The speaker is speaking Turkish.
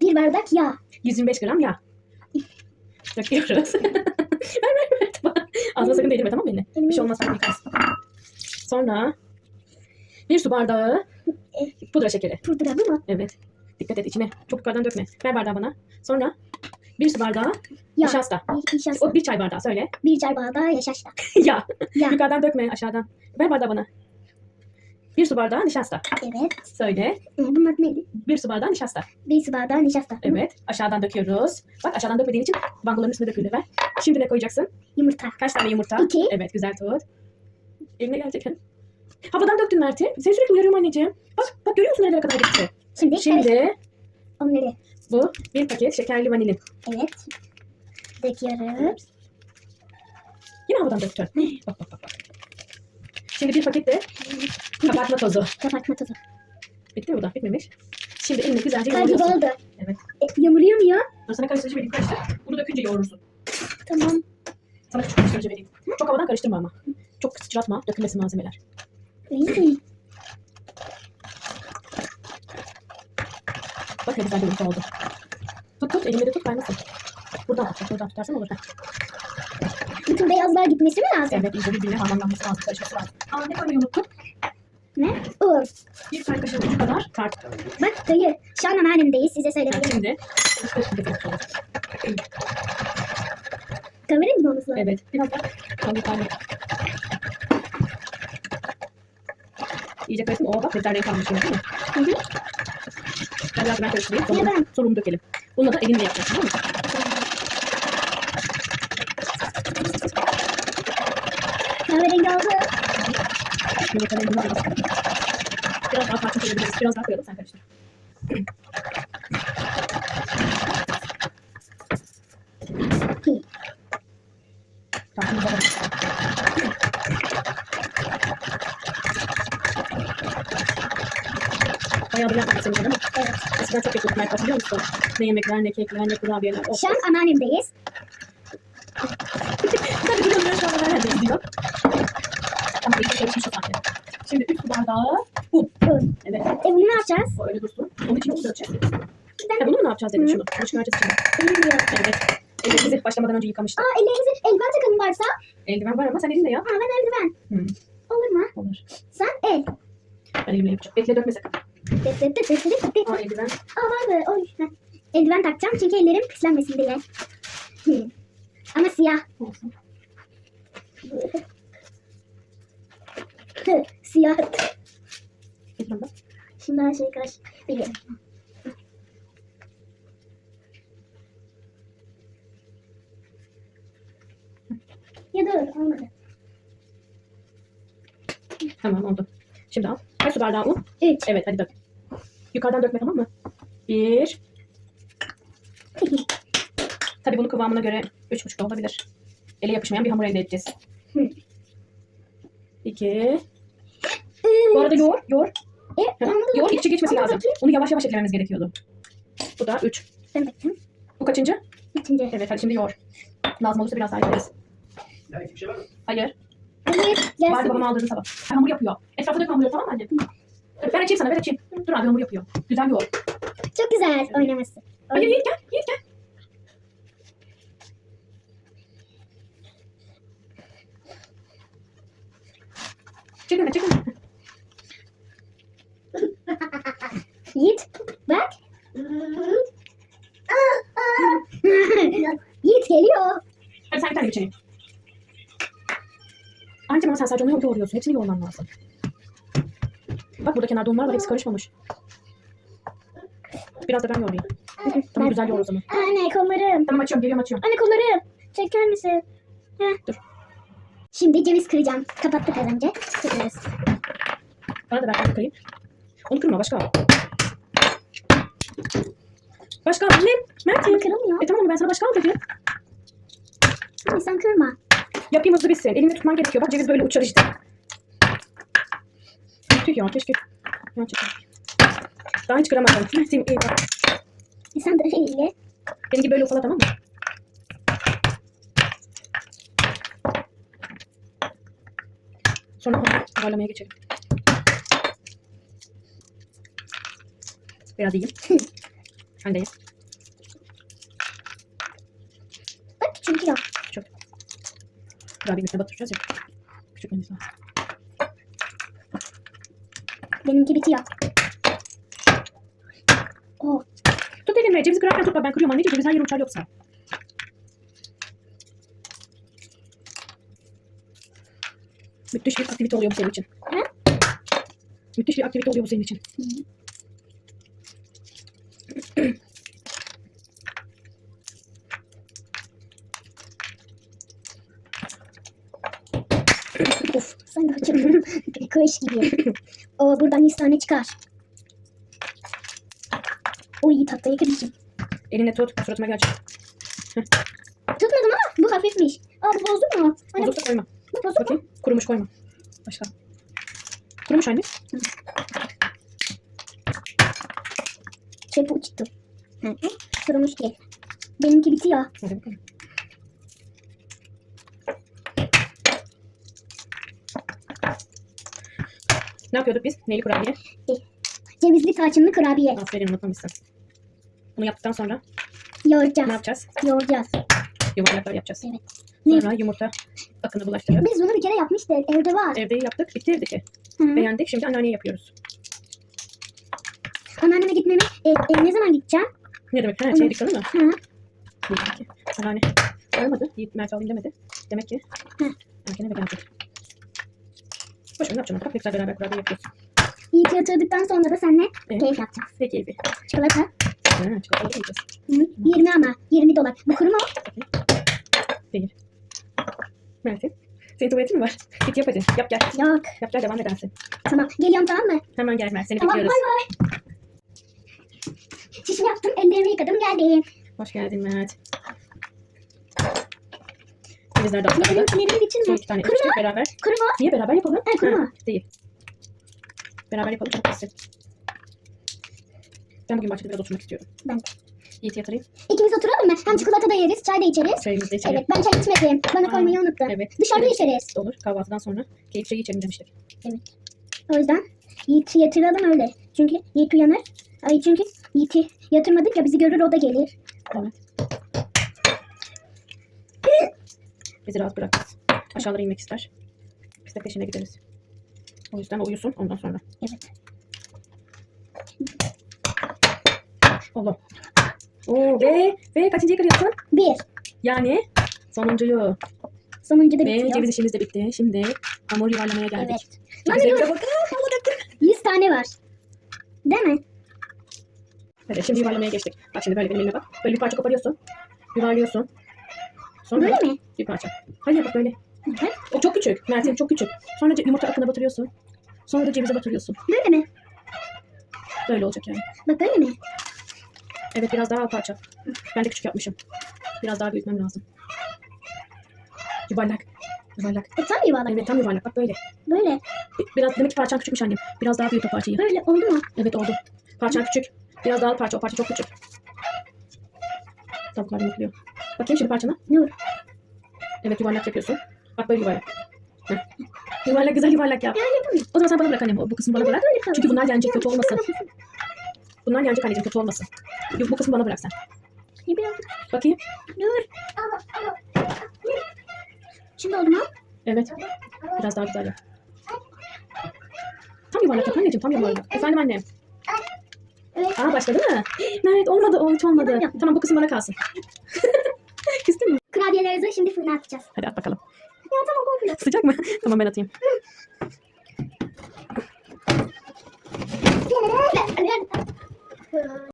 Bir bardak yağ. 125 gram yağ. Döküyoruz. ver ver ver. Tamam. Ağzına sakın değdirme tamam mı eline? Bir şey olmaz. sen yıkarsın. Sonra bir su bardağı pudra şekeri. Pudra bu mu? Evet. Dikkat et içine. Çok yukarıdan dökme. Ver bardağı bana. Sonra bir su bardağı Yağ. nişasta. Nişasta. O bir çay bardağı söyle. Bir çay bardağı yaşaşta. ya. Yağ. Yukarıdan dökme aşağıdan. Ver bardağı bana. Bir su bardağı nişasta. Evet. Söyle. Ee, Bunun adı neydi? Bir su bardağı nişasta. Bir su bardağı nişasta. Evet. Aşağıdan döküyoruz. Bak aşağıdan dökmediğin için bangoların üstüne döküldü. Ver. Şimdi ne koyacaksın? Yumurta. Kaç tane yumurta? İki. Evet güzel tut. Eline gelecek. Havadan döktün Mert'i. Seni sürekli uyarıyorum anneciğim. Bak bak görüyor musun nerelere kadar gitti? Şimdi, Şimdi onları. bu bir paket şekerli vanilin. Evet. Döküyoruz. Yine havadan döktün. Bak bak bak. bak. Şimdi bir paket de kabartma tozu. Kapatma tozu. Bitti mi bu da? Bitmemiş. Şimdi elini güzelce gibi yoğuruyorsun. oldu. Evet. E, yamuluyor mu ya? Dur sana karıştırıcı vereyim karıştır. Bunu dökünce yoğurursun. Tamam. Sana küçük karıştırıcı vereyim. Çok havadan karıştırma ama. Çok sıçratma. Dökülmesin malzemeler. İyi. Bak ne güzel görüntü oldu. Tut tut elimde de tut kaymasın. Buradan tut. Buradan tutarsan olur. Heh. Bütün beyazlar gitmesi mi lazım? Evet iyice birbirine harmanlanması lazım. Karışması lazım. Aa ne koymayı unuttuk? Ne? Un. Bir çay kaşığı ucu kadar tart. Bak dayı. Şu an anneannemdeyiz. Size Yani söyleyebilirim. şimdi. Kamerayı mı olması lazım? Evet. Biraz da kalın kalın. İyice karıştın. Oo bak güzel renk almış değil mi? Hı hı. Ben biraz ben karıştırayım. Sonra, ben. sonra bunu dökelim. Bunu da elinle yapacaksın tamam mı? Kahverengi oldu. Biraz daha farklı koyabiliriz. Biraz daha koyalım sen karıştır. Bayağı bir yapmak mi? Evet. Eskiden çok yapıyordum Mert hatırlıyor musun? Ne yemekler, ne kekler, ne kurabiyeler. Of. Şu an anneannemdeyiz. Tabii biliyorum şu anda nerede gidiyor. Tamam, iyice karışmış o sanki. Şimdi 3 su bardağı un. Un. Evet, E bunu ne yapacağız? o öyle dursun. Ben Ha, bunu mu ne yapacağız dedim şunu? Bunu çıkaracağız şimdi. bilmiyorum. Evet. Ellerimizi başlamadan önce yıkamıştık. Aa ellerinize eldiven takalım varsa. Eldiven var ama sen elinle yap. Aa ben eldiven. Hı. Olur mu? Olur. Sen el. Ben elimle yapacağım. Bekle dökme sakın. Dıt dıt dıt dıt. Aa eldiven. Aa var mı? Oy. Heh. Eldiven takacağım çünkü ellerim pislenmesin diye. Hı. Ama siyah. Olsun. Siyah. Şimdi her şey karış. Biliyorum. Ya dur olmadı. Tamam oldu. Şimdi al. Kaç su bardağı un? Üç. Evet hadi dök. Yukarıdan dökme tamam mı? Bir. Tabii bunu kıvamına göre üç buçuk da olabilir. Ele yapışmayan bir hamur elde edeceğiz. İki. Bu arada yoğur, yoğur. E, Yoğur içi geçmesi Olmadı lazım. Onu yavaş yavaş eklememiz gerekiyordu. Bu da üç. Ben. Bu kaçıncı? Üçüncü. Evet hadi şimdi yoğur. Lazım olursa biraz daha ekleriz. Şey var mı? Hayır. Hayır. Vardı Gelsin. babam aldırdı sabah. Ha, hamur yapıyor. Etrafı dökme hamuru tamam mı anne? Ben açayım sana ben açayım. Dur abi hamur yapıyor. Güzel yoğur. Çok güzel oynaması. Hayır Yiğit gel. Yiğit gel. Çekilme çekilme. Yiğit bak. Yiğit geliyor. Hadi sen bir tane geçelim. Anneciğim ama sen sadece onu yoğuruyorsun. Hepsini yoğurman lazım. Bak burada kenarda unlar var. Hepsi karışmamış. Biraz da ben yoğurayım. Tamam güzel yoğur o zaman. Anne kollarım. Tamam açıyorum. Geliyorum açıyorum. Anne kollarım. Çeker misin? Heh. Dur. Şimdi ceviz kıracağım. Kapattık az önce. Kırıyoruz. Bana da ben kırayım. Onu kırma başka al. Başka al. Ne? Mert Ama kırılmıyor. E tamam ben sana başka al dedim. Anne sen kırma. Yapayım hızlı bitsin. Elinde tutman gerekiyor. Bak ceviz böyle uçar işte. Tüh ya keşke. Ya. Daha hiç kıramadım. Neyse iyi bak. E, sen böyle iyi. Benim gibi böyle ufala tamam mı? Sonra toparlamaya geçelim. Biraz yiyeyim. ben de yiyeyim. Bak küçüldü ya üstüne batıracağız ya. Küçük menüsü lazım. Benimki bitiyor. Oh. Tut elimle. Cevizi kırarken tut. Bak ben kırıyorum anneciğim. Ceviz her yerim uçar yoksa. Müthiş bir aktivite oluyor bu senin için. He? Müthiş bir aktivite oluyor bu senin için. of. Sen de açıyorum. Kış gibi. O buradan 100 tane çıkar. O iyi tahtayı kırmışım. Eline tut. Suratıma gelecek. Tutmadım ama bu hafifmiş. Aa bu bozdu mu? Hani Bozuksa koyma. bu bozdu mu? Bakayım. Kurumuş koyma. Başka. Kurumuş anne. Çöpü uçtu. Hı hı. Benimki bitiyor. Hadi bakalım. Ne yapıyorduk biz? Neyli kurabiye? Cevizli tarçınlı kurabiye. Aferin unutmamışsın. Bunu yaptıktan sonra Yoğuracağız. ne yapacağız? Yoğuracağız. Yuvarlaklar yapacağız. Evet. Ne? Sonra yumurta akını bulaştırıp Biz bunu bir kere yapmıştık. Evde var. evde yaptık, bitirdik. Hı. Beğendik. Şimdi anneanneye yapıyoruz. Anneanneme gitmemi e, e, ne zaman gideceğim? Ne demek? Ha, şey dükkanı mı? Hı. Anneanne. Olmadı. Yiğit Mert alayım demedi. Demek ki Hı. erken eve gelecek. Boş ver ne yapacağım? Bak ne güzel beraber kurabiye yapıyoruz. İyi ki yatırdıktan sonra da seninle Evet. keyif yapacağız. Ne keyfi. Çikolata. Ha, çikolata yiyeceğiz. Hı. 20 ama. 20 dolar. Bu kuru mu? Değil. Mert'in. Senin tuvaletin mi var? Git yap hadi. Yap gel. Yok. Yap gel devam edersin. Tamam. Geliyorum tamam mı? Hemen gel Mert. Seni Tamam bay bekliyoruz. bay. Çişimi yaptım. Ellerimi yıkadım. Geldim. Hoş geldin Mert. Cevizler de Ne atladı. benimkilerini Son bitirme. iki tane beraber. Kuru mu? Niye beraber yapalım? Ha, kuru mu? Değil. Beraber yapalım çok basit. Ben bugün bahçede biraz oturmak istiyorum. Ben de. Yiğit'i yatırayım. İkimiz oturalım mı? Hem çikolata da yeriz. Çay da içeriz. Çayımızı da içelim. Evet ben çay içmedim. Bana Aa, koymayı unuttum. Evet. Dışarıda Evet. içeriz. Olur. Kahvaltıdan sonra keyif çayı içelim demiştik. O yüzden Yiğit'i yatıralım öyle. Çünkü Yiğit uyanır. Ay çünkü Yiğit'i yatırmadık ya bizi görür o da gelir. Evet. Bizi rahat bırakmaz. Aşağılara inmek ister. Biz de peşine gideriz. O yüzden uyusun ondan sonra. Evet. Allah. Oo, ve ve kaçıncıyı kırıyorsun? Bir. Yani sonuncuyu. Sonuncu da Ve bitiyor. ceviz işimiz de bitti. Şimdi hamur yuvarlamaya geldik. Evet. Lan dur. de bakın. Allah döktüm. 100 tane var. Değil mi? Evet şimdi yuvarlamaya geçtik. Bak şimdi böyle benim elime bak. Böyle bir parça koparıyorsun. Yuvarlıyorsun. Sonra Böyle mi? Bir parça. Hayır bak böyle. Hı. O çok küçük. Mert'in çok küçük. Sonra yumurta akına batırıyorsun. Sonra da cevize batırıyorsun. Böyle mi? Böyle olacak yani. Bak böyle mi? Evet biraz daha al parça. Ben de küçük yapmışım. Biraz daha büyütmem lazım. Yuvarlak. Yuvarlak. E, tam yuvarlak. Evet tam yuvarlak. Bak böyle. Böyle. Bi- Biraz demek ki parçan küçükmüş annem. Biraz daha büyüt o parçayı. Böyle oldu mu? Evet oldu. Parçan küçük. Biraz daha al parça. O parça çok küçük. Tavuklar yumurtluyor. Bakayım şimdi parçana. Nur. Evet yuvarlak yapıyorsun. Bak böyle yuvarlak. Heh. Yuvarlak güzel yuvarlak yap. Yani yapamıyorum. O zaman sen bana bırak annem. Bu kısmı bana bırak. Çünkü bunlar yenecek kötü olmasın. Bunlar yenecek anneciğim kötü olmasın. Yok bu kısmı bana bırak sen. İyi biraz. Bakayım. Dur. Şimdi oldu mu? Evet. Biraz daha güzel yap. Tam yuvarlak yap anneciğim tam yuvarlak. Efendim annem. Aa başladı mı? Evet olmadı o hiç olmadı. Tamam bu kısım bana kalsın. Küstün mü? Kurabiyelerimizi şimdi fırına atacağız. Hadi at bakalım. Ya tamam komple. Sıcak mı? tamam ben atayım.